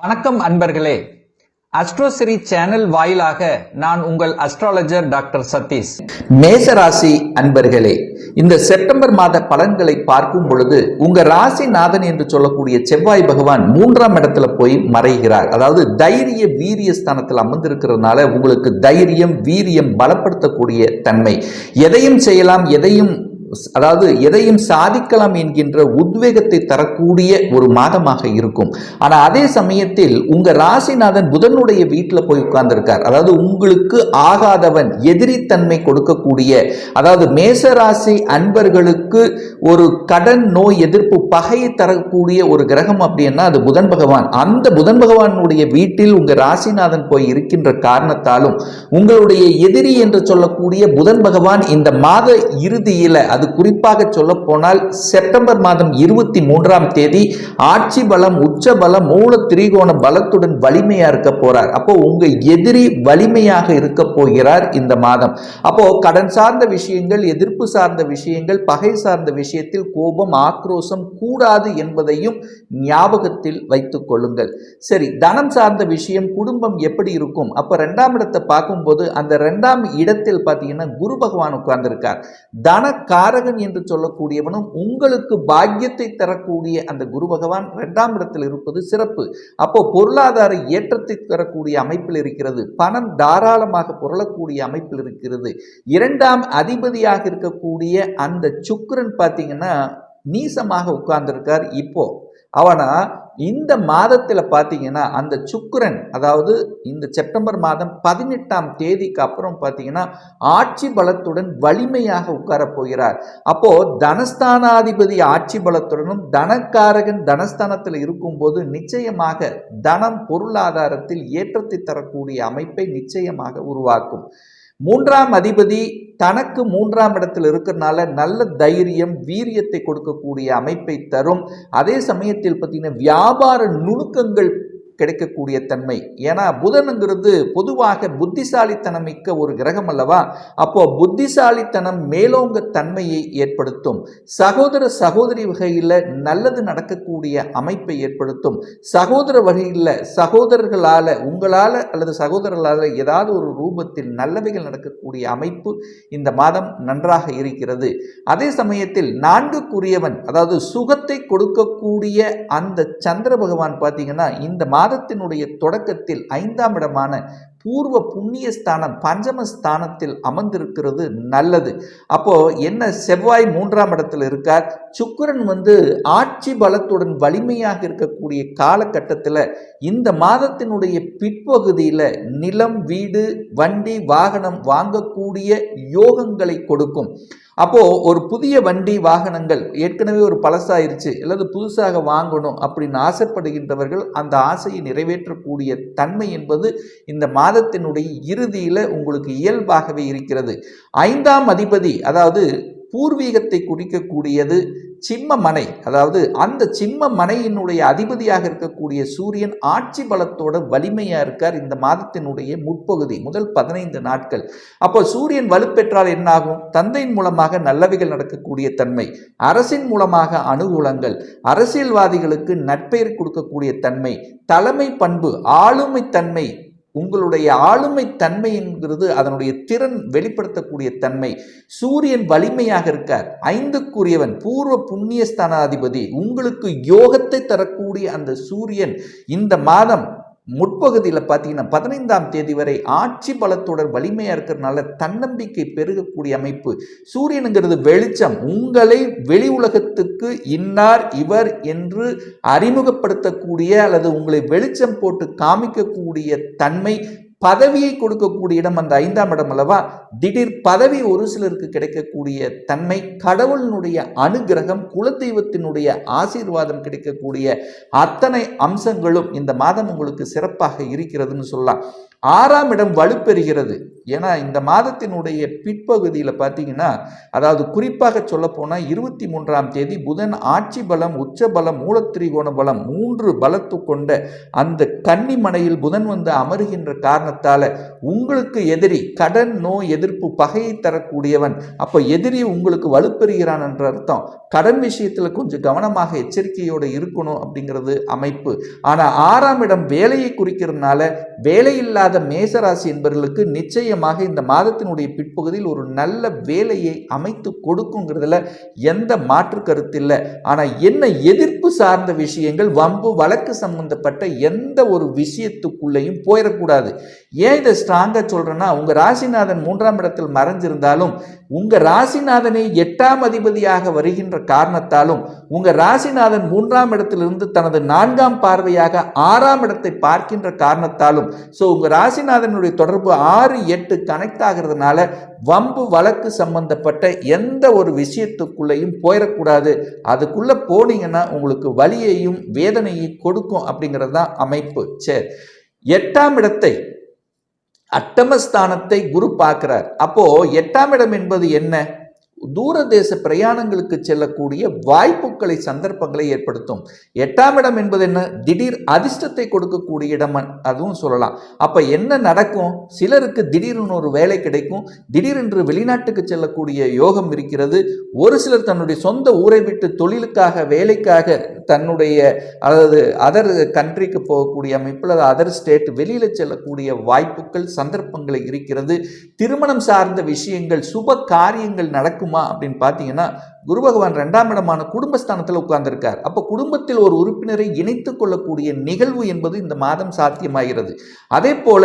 வணக்கம் அன்பர்களே. அஸ்ட்ரோசிரி சேனல் வாயிலாக நான் உங்கள் அஸ்ட்ராலஜர் டாக்டர் சதீஷ். மேசராசி அன்பர்களே இந்த செப்டம்பர் மாத பலன்களை பார்க்கும் பொழுது உங்க ராசிநாதன் என்று சொல்லக்கூடிய செவ்வாய் பகவான் மூன்றாம் இடத்துல போய் மறைகிறார். அதாவது தைரிய வீரிய ஸ்தானத்தில் அமர்ந்திருக்கிறதுனால உங்களுக்கு தைரியம் வீரியம் பலப்படுத்தக்கூடிய தன்மை. எதையும் செய்யலாம் எதையும் அதாவது எதையும் சாதிக்கலாம் என்கின்ற உத்வேகத்தை தரக்கூடிய ஒரு மாதமாக இருக்கும். ஆனால் அதே சமயத்தில் உங்கள் ராசிநாதன் புதனுடைய வீட்டில் போய் உட்கார்ந்துருக்கார். அதாவது உங்களுக்கு ஆகாதவன் எதிரித்தன்மை கொடுக்கக்கூடிய அதாவது மேசராசி அன்பர்களுக்கு ஒரு கடன் நோய் எதிர்ப்பு பகையை தரக்கூடிய ஒரு கிரகம் அப்படின்னா அது புதன் பகவான். அந்த புதன் பகவானுடைய வீட்டில் உங்கள் ராசிநாதன் போய் இருக்கின்ற காரணத்தாலும் உங்களுடைய எதிரி என்று சொல்லக்கூடிய புதன் பகவான் இந்த மாத இறுதியில் அது குறிப்பாக சொல்ல போனால் செப்டம்பர் மாதம் இருபத்தி மூன்றாம் தேதி ஆட்சி பலம் உச்ச பலம் மூல திரிகோண பலத்துடன் வலிமையா இருக்க போறார். அப்போ உங்க எதிரி வலிமையாக இருக்க போகிறார் இந்த மாதம். அப்போ கடன் சார்ந்த விஷயங்கள் எதிர்ப்பு சார்ந்த விஷயங்கள் பகை சார்ந்த விஷயத்தில் கோபம் ஆக்ரோஷம் கூடாது என்பதையும் ஞாபகத்தில் வைத்துக் கொள்ளுங்கள். சரி தனம் சார்ந்த விஷயம் குடும்பம் எப்படி இருக்கும்? அப்ப ரெண்டாம் இடத்தை பார்க்கும்போது அந்த ரெண்டாம் இடத்தில் பார்த்தீங்கன்னா குரு பகவான் உட்கார்ந்திருக்கார். தன காரகன் என்று சொல்லக்கூடியவனும் உங்களுக்கு பாக்கியத்தை தரக்கூடிய அந்த குரு பகவான் இரண்டாம் இடத்தில் இருப்பது சிறப்பு. அப்போ பொருளாதார ஏற்றத்தை தரக்கூடிய அமைப்பில் இருக்கிறது. பணம் தாராளமாக புரளக்கூடிய அமைப்பில் இருக்கிறது. இரண்டாம் அதிபதியாக இருக்கக்கூடிய அந்த சுக்கரன் பார்த்தீங்கன்னா நீசமாக உட்கார்ந்துருக்கார் இப்போ. அவனா இந்த மாதத்தில் பார்த்தீங்கன்னா அந்த சுக்கரன் அதாவது இந்த செப்டம்பர் மாதம் பதினெட்டாம் தேதிக்கு அப்புறம் பார்த்தீங்கன்னா ஆட்சி பலத்துடன் வலிமையாக உட்காரப் போகிறார். அப்போ தனஸ்தானாதிபதி ஆட்சி பலத்துடனும் தனக்காரகன் தனஸ்தானத்தில் இருக்கும்போது நிச்சயமாக தனம் பொருளாதாரத்தில் ஏற்றத்தை தரக்கூடிய அமைப்பை நிச்சயமாக உருவாக்கும். மூன்றாம் அதிபதி தனக்கு மூன்றாம் இடத்தில் இருக்கிறனால நல்ல தைரியம் வீரியத்தை கொடுக்கக்கூடிய அமைப்பை தரும். அதே சமயத்தில் பார்த்தீங்கன்னா வியாபார நுணுக்கங்கள் கிடைக்கக்கூடிய தன்மை. ஏன்னா புதனுங்கிறது பொதுவாக புத்திசாலித்தனம் மிக்க ஒரு கிரகம் அல்லவா? அப்போ புத்திசாலித்தனம் மேலோங்க தன்மையை ஏற்படுத்தும். சகோதர சகோதரி வகையில் நல்லது நடக்கக்கூடிய அமைப்பை ஏற்படுத்தும். சகோதர வகையில் சகோதரர்களால் உங்களால் அல்லது சகோதரர்களால் ஏதாவது ஒரு ரூபத்தில் நல்லவைகள் நடக்கக்கூடிய அமைப்பு இந்த மாதம் நன்றாக இருக்கிறது. அதே சமயத்தில் நான்குக்குரியவன் அதாவது சுகத்தை கொடுக்கக்கூடிய அந்த சந்திர பகவான் பார்த்தீங்கன்னா இந்த மாதத்தினுடைய தொடக்கத்தில் ஐந்தாம் இடமான பூர்வ புண்ணிய ஸ்தானம் பஞ்சம ஸ்தானத்தில் அமர்ந்திருக்கிறது நல்லது. அப்போ என்ன செவ்வாய் மூன்றாம் இடத்தில் இருக்கார்? சுக்கிரன் வந்து ஆட்சி பலத்துடன் வலிமையாக இருக்கக்கூடிய காலகட்டத்தில் இந்த மாதத்தினுடைய பிற்பகுதியில் நிலம் வீடு வண்டி வாகனம் வாங்கக்கூடிய யோகங்களை கொடுக்கும். அப்போ ஒரு புதிய வண்டி வாகனங்கள் ஏற்கனவே ஒரு பழசாயிருச்சு. அல்லது புதுசாக வாங்கணும் அப்படின்னு ஆசைப்படுகின்றவர்கள் அந்த ஆசையை நிறைவேற்றக்கூடிய தன்மை என்பது இந்த மா மாதத்தினுடைய இறுதியில் உங்களுக்கு இயல்பாகவே இருக்கிறது. ஐந்தாம் அதிபதி அதாவது பூர்வீகத்தை குறிக்கக்கூடியது சிம்ம மனை அதாவது அந்த சிம்ம மனையினுடைய அதிபதியாக இருக்கக்கூடிய சூரியன் ஆட்சி பலத்தோட வலிமையாக இருக்கார் இந்த மாதத்தினுடைய முற்பகுதி முதல் பதினைந்து நாட்கள். அப்போ சூரியன் வலுப்பெற்றால் என்னாகும்? தந்தையின் மூலமாக நல்லவைகள் நடக்கக்கூடிய தன்மை அரசின் மூலமாக அனுகூலங்கள் அரசியல்வாதிகளுக்கு நட்பெயர் கொடுக்கக்கூடிய தன்மை தலைமை பண்பு ஆளுமை தன்மை உங்களுடைய ஆளுமை தன்மை என்கிறது அதனுடைய திறன் வெளிப்படுத்தக்கூடிய தன்மை. சூரியன் வலிமையாக இருக்கார். ஐந்துக்குரியவன் பூர்வ புண்ணிய ஸ்தானாதிபதி உங்களுக்கு யோகத்தை தரக்கூடிய அந்த சூரியன் இந்த மாதம் முற்பகுதியில் பார்த்தீங்கன்னா பதினைந்தாம் தேதி வரை ஆட்சி பலத்துடன் வலிமையாக இருக்கிறதுனால தன்னம்பிக்கை பெருகக்கூடிய அமைப்பு. சூரியனுங்கிறது வெளிச்சம். உங்களை வெளி உலகத்துக்கு இன்னார் இவர் என்று அறிமுகப்படுத்தக்கூடிய அல்லது உங்களை வெளிச்சம் போட்டு காமிக்கக்கூடிய தன்மை பதவியை கொடுக்கக்கூடிய இடம் அந்த ஐந்தாம் இடம் அல்லவா? திடீர் பதவி ஒரு சிலருக்கு கிடைக்கக்கூடிய தன்மை கடவுளினுடைய அனுகிரகம் குலதெய்வத்தினுடைய ஆசீர்வாதம் கிடைக்கக்கூடிய அத்தனை அம்சங்களும் இந்த மாதம் உங்களுக்கு சிறப்பாக இருக்கிறதுன்னு சொல்லலாம். ஆறாம் இடம் வலுப்பெறுகிறது. ஏன்னா இந்த மாதத்தினுடைய பிற்பகுதியில் பார்த்தீங்கன்னா அதாவது குறிப்பாக சொல்லப்போனால் இருபத்தி மூன்றாம் தேதி புதன் ஆட்சி பலம் உச்ச பலம் மூலத்திரிகோண பலம் மூன்று பலத்து கொண்ட அந்த கன்னிமனையில் புதன் வந்து அமருகின்ற காரணத்தால் உங்களுக்கு எதிரி கடன் நோய் எதிர்ப்பு பகையை தரக்கூடியவன். அப்போ எதிரி உங்களுக்கு வலுப்பெறுகிறான் என்ற அர்த்தம். கடன் விஷயத்தில் கொஞ்சம் கவனமாக எச்சரிக்கையோடு இருக்கணும் அப்படிங்கிறது அமைப்பு. ஆனால் ஆறாம் இடம் வேலையை குறிக்கிறதுனால வேலையில்லா இல்லாத மேசராசி என்பவர்களுக்கு நிச்சயமாக இந்த மாதத்தினுடைய பிற்பகுதியில் ஒரு நல்ல வேலையை அமைத்து கொடுக்குங்கிறதுல எந்த மாற்று கருத்து இல்லை. ஆனால் என்ன எதிர்ப்பு சார்ந்த விஷயங்கள் வம்பு வழக்கு சம்பந்தப்பட்ட எந்த ஒரு விஷயத்துக்குள்ளேயும் போயிடக்கூடாது. ஏன் இதை ஸ்ட்ராங்காக சொல்கிறேன்னா உங்கள் ராசிநாதன் மூன்றாம் இடத்தில் மறைஞ்சிருந்தாலும் உங்கள் ராசிநாதனை எட்டாம் அதிபதியாக வருகின்ற காரணத்தாலும் உங்கள் ராசிநாதன் மூன்றாம் இடத்திலிருந்து தனது நான்காம் பார்வையாக ஆறாம் இடத்தை பார்க்கின்ற காரணத்தாலும் ஸோ உங்கள் ராசிநாதனுடைய தொடர்பு ஆறு எட்டு கனெக்ட் ஆகிறதுனால வம்பு வழக்கு சம்பந்தப்பட்ட எந்த ஒரு விஷயத்துக்குள்ளேயும் போயிடக்கூடாது. அதுக்குள்ளே போனீங்கன்னா உங்களுக்கு வலியையும் வேதனையும் கொடுக்கும் அப்படிங்கிறது தான் அமைப்பு. சரி. எட்டாம் இடத்தை அட்டமஸ்தானத்தை குரு பார்க்கிறார். அப்போ எட்டாம் இடம் என்பது என்ன? தூரதேச பிரயாணங்களுக்கு செல்லக்கூடிய வாய்ப்புகளை சந்தர்ப்பங்களை ஏற்படுத்தும். எட்டாம் இடம் என்பது என்ன? திடீர் அதிர்ஷ்டத்தை கொடுக்கக்கூடிய இடம் அதுவும் சொல்லலாம். அப்போ என்ன நடக்கும்? சிலருக்கு திடீர்னு ஒரு வேலை கிடைக்கும். திடீரென்று வெளிநாட்டுக்கு செல்லக்கூடிய யோகம் இருக்கிறது. ஒரு சிலர் தன்னுடைய சொந்த ஊரை விட்டு தொழிலுக்காக வேலைக்காக தன்னுடைய அதாவது அதர் கண்ட்ரிக்கு போகக்கூடிய அமைப்பில் அது அதர் ஸ்டேட் வெளியில் செல்லக்கூடிய வாய்ப்புகள் சந்தர்ப்பங்களை இருக்கிறது. திருமணம் சார்ந்த விஷயங்கள் சுப காரியங்கள் நடக்கும் அப்படின்னு பார்த்தீங்கன்னா குரு பகவான் ரெண்டாம் இடமான குடும்பஸ்தானத்தில் உட்கார்ந்திருக்கார். அப்போ குடும்பத்தில் ஒரு உறுப்பினரை இணைத்து கொள்ளக்கூடிய நிகழ்வு என்பது இந்த மாதம் சாத்தியமாகிறது. அதே போல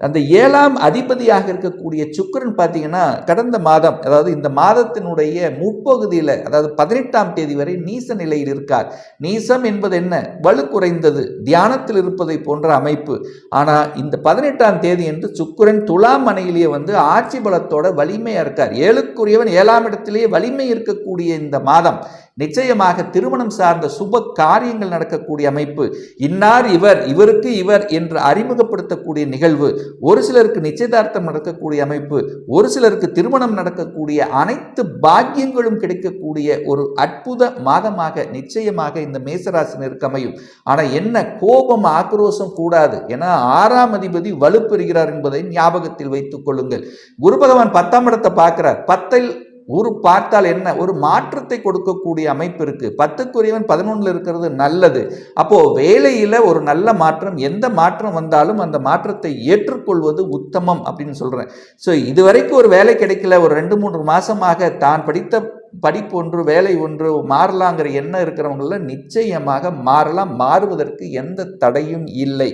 அந்த ஏழாம் அதிபதியாக இருக்கக்கூடிய சுக்கரன் பார்த்தீங்கன்னா கடந்த மாதம் அதாவது இந்த மாதத்தினுடைய முற்பகுதியில் அதாவது பதினெட்டாம் தேதி வரை நீச நிலையில் இருக்கார். நீசம் என்பது என்ன? வலு குறைந்தது. தியானத்தில் இருப்பதை போன்ற அமைப்பு. ஆனால் இந்த பதினெட்டாம் தேதி என்று சுக்கரன் துலாம் மனையிலேயே வந்து ஆட்சி பலத்தோட வலிமையாக இருக்கார். ஏழுக்குரியவன் ஏழாம் இடத்திலேயே வலிமை இருக்கக்கூடிய இந்த மாதம் நிச்சயமாக திருமணம் சார்ந்த சுப காரியங்கள் நடக்கக்கூடிய அமைப்பு. இன்னார் இவர் இவருக்கு இவர் என்று அறிமுகப்படுத்தக்கூடிய நிகழ்வு ஒரு சிலருக்கு நிச்சயதார்த்தம் நடக்கக்கூடிய அமைப்பு ஒரு சிலருக்கு திருமணம் நடக்கக்கூடிய அனைத்து பாக்கியங்களும் கிடைக்கக்கூடிய ஒரு அற்புத மாதமாக நிச்சயமாக இந்த மேசராசினருக்கு அமையும். ஆனால் என்ன கோபம் ஆக்ரோஷம் கூடாது. ஏன்னா ஆறாம் அதிபதி வலுப்பெறுகிறார் என்பதை ஞாபகத்தில் வைத்துக் கொள்ளுங்கள். குரு பகவான் பத்தாம் இடத்தை பார்க்கிறார். பத்தில் ஒரு பார்த்தால் என்ன? ஒரு மாற்றத்தை கொடுக்கக்கூடிய அமைப்பு இருக்கு. பத்துக்குரியவன் பதினொன்றில் இருக்கிறது நல்லது. அப்போ வேலையில ஒரு நல்ல மாற்றம் எந்த மாற்றம் வந்தாலும் அந்த மாற்றத்தை ஏற்றுக்கொள்வது உத்தமம் அப்படின்னு சொல்றேன். ஸோ இதுவரைக்கும் ஒரு வேலை கிடைக்கல. ஒரு ரெண்டு மூன்று மாசமாக தான் படித்த படிப்பு ஒன்று வேலை ஒன்று மாறலாங்கிற எண்ணம் இருக்கிறவங்கள நிச்சயமாக மாறலாம். மாறுவதற்கு எந்த தடையும் இல்லை.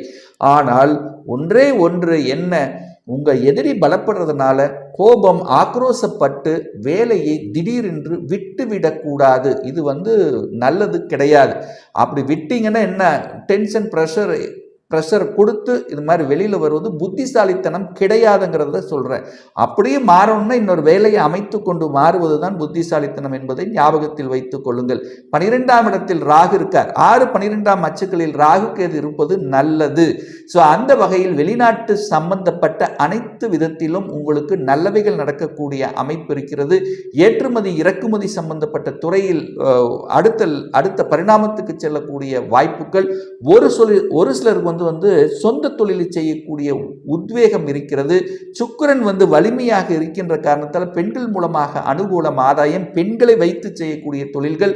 ஆனால் ஒன்றே ஒன்று என்ன? உங்கள் எதிரி பலப்படுறதுனால கோபம் ஆக்ரோசப்பட்டு வேலையை திடீரென்று விட்டு விடக்கூடாது இது வந்து நல்லது கிடையாது. அப்படி விட்டீங்கன்னா என்ன? டென்ஷன் ப்ரெஷர் ப்ரெஷர் கொடுத்து இது மாதிரி வெளியில் வருவது புத்திசாலித்தனம் கிடையாதுங்கிறத சொல்கிறேன் அப்படியே மாறணும்னா இன்னொரு வேலையை அமைத்து கொண்டு மாறுவது தான் புத்திசாலித்தனம் என்பதை ஞாபகத்தில் வைத்துக் கொள்ளுங்கள். பனிரெண்டாம் இடத்தில் ராகு இருக்கார். ஆறு பனிரெண்டாம் அச்சுக்களில் ராகு கேது இருப்பது நல்லது. ஸோ அந்த வகையில் வெளிநாட்டு சம்பந்தப்பட்ட அனைத்து விதத்திலும் உங்களுக்கு நல்லவைகள் நடக்கக்கூடிய அமைப்பு இருக்கிறது. ஏற்றுமதி இறக்குமதி சம்பந்தப்பட்ட துறையில் அடுத்த அடுத்த பரிணாமத்துக்கு செல்லக்கூடிய வாய்ப்புகள். ஒரு சொல் ஒரு சிலருக்கு வந்து வந்து சொந்த தொழிலை செய்யக்கூடிய உத்வேகம் இருக்கிறது. சுக்கிரன் வந்து வலிமையாக இருக்கின்ற காரணத்தால் பெண்கள் மூலமாக அனுகூலம் ஆதாயம் பெண்களை வைத்து செய்யக்கூடிய தொழில்கள்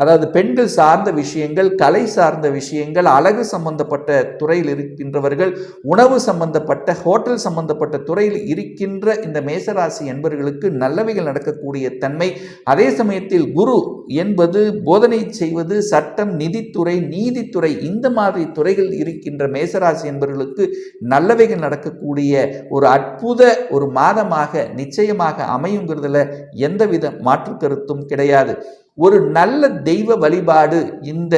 அதாவது பெண்கள் சார்ந்த விஷயங்கள் கலை சார்ந்த விஷயங்கள் அழகு சம்பந்தப்பட்ட துறையில் இருக்கின்றவர்கள் உணவு சம்பந்தப்பட்ட ஹோட்டல் சம்பந்தப்பட்ட துறையில் இருக்கின்ற இந்த மேசராசி என்பவர்களுக்கு நல்லவைகள் நடக்கக்கூடிய தன்மை. அதே சமயத்தில் குரு என்பது போதனை செய்வது சட்டம் நிதித்துறை நீதித்துறை இந்த மாதிரி துறைகள் இருக்கின்ற மேசராசி என்பவர்களுக்கு நல்லவைகள் நடக்கக்கூடிய ஒரு அற்புத ஒரு மாதமாக நிச்சயமாக அமையுங்கிறதுல எந்தவித மாற்று கருத்தும் கிடையாது. ஒரு நல்ல தெய்வ வழிபாடு இந்த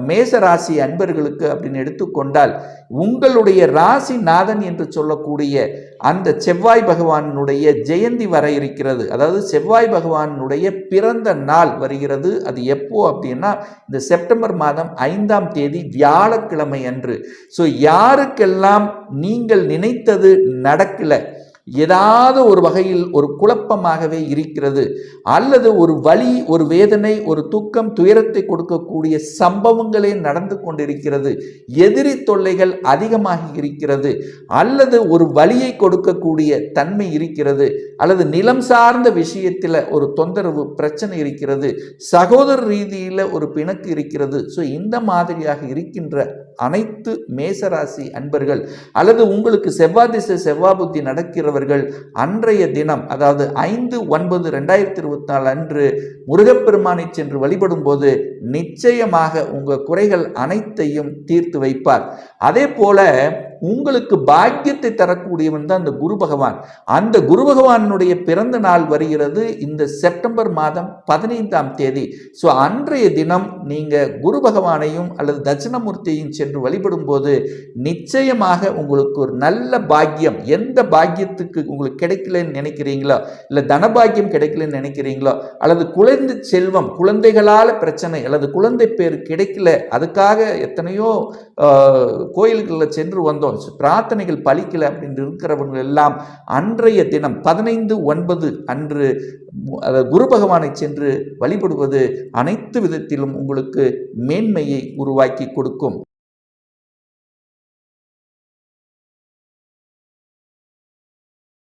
மேச ராசி அன்பர்களுக்கு அப்படின்னு எடுத்துக்கொண்டால் உங்களுடைய ராசி நாதன் என்று சொல்லக்கூடிய அந்த செவ்வாய் பகவானுடைய ஜெயந்தி வர இருக்கிறது. அதாவது செவ்வாய் பகவானுடைய பிறந்த நாள் வருகிறது. அது எப்போ அப்படின்னா இந்த செப்டம்பர் மாதம் ஐந்தாம் தேதி வியாழக்கிழமை அன்று. ஸோ யாருக்கெல்லாம் நீங்கள் நினைத்தது நடக்கலை ஏதாவது ஒரு வகையில் ஒரு குழப்பமாகவே இருக்கிறது. அல்லது ஒரு வலி ஒரு வேதனை ஒரு துக்கம் துயரத்தை கொடுக்கக்கூடிய சம்பவங்களே நடந்து கொண்டிருக்கிறது. எதிரி தொல்லைகள் அதிகமாகி இருக்கிறது. அல்லது ஒரு வலியை கொடுக்கக்கூடிய தன்மை இருக்கிறது. அல்லது நிலம் சார்ந்த விஷயத்தில் ஒரு தொந்தரவு பிரச்சனை இருக்கிறது. சகோதர ரீதியில் ஒரு பிணக்கு இருக்கிறது. ஸோ இந்த மாதிரியாக இருக்கின்ற அனைத்து மேசராசி அன்பர்கள் அல்லது உங்களுக்கு செவ்வாய் திசை செவ்வாய் புத்தி நடக்கிறவர்கள் அன்றைய தினம் அதாவது ஐந்து ஒன்பது ரெண்டாயிரத்தி இருபத்தி நாலு அன்று முருகப்பெருமானை சென்று வழிபடும் போது நிச்சயமாக உங்கள் குறைகள் அனைத்தையும் தீர்த்து வைப்பார். அதே போல உங்களுக்கு பாக்கியத்தை தரக்கூடியவன் தான் அந்த குரு பகவான். அந்த குரு பகவானுடைய பிறந்த நாள் வருகிறது இந்த செப்டம்பர் மாதம் பதினைந்தாம் தேதி. ஸோ அன்றைய தினம் நீங்கள் குரு பகவானையும் அல்லது தட்சிணமூர்த்தியையும் சென்று வழிபடும் போது நிச்சயமாக உங்களுக்கு ஒரு நல்ல பாக்கியம். எந்த பாக்கியத்துக்கு உங்களுக்கு கிடைக்கலன்னு நினைக்கிறீங்களோ இல்லை தனபாக்கியம் கிடைக்கலன்னு நினைக்கிறீங்களோ அல்லது குழந்தை செல்வம் குழந்தைகளால் பிரச்சனை அல்லது குழந்தை பேர் கிடைக்கல அதுக்காக எத்தனையோ கோயில்களில் சென்று வந்தோம். பிரார்த்தனைகள் பலிக்கலை அப்படின்னு இருக்கிறவங்க எல்லாம் அன்றைய தினம் பதினைந்து ஒன்பது அன்று குரு பகவானை சென்று வழிபடுவது அனைத்து விதத்திலும் உங்களுக்கு மேன்மையை உருவாக்கி கொடுக்கும்.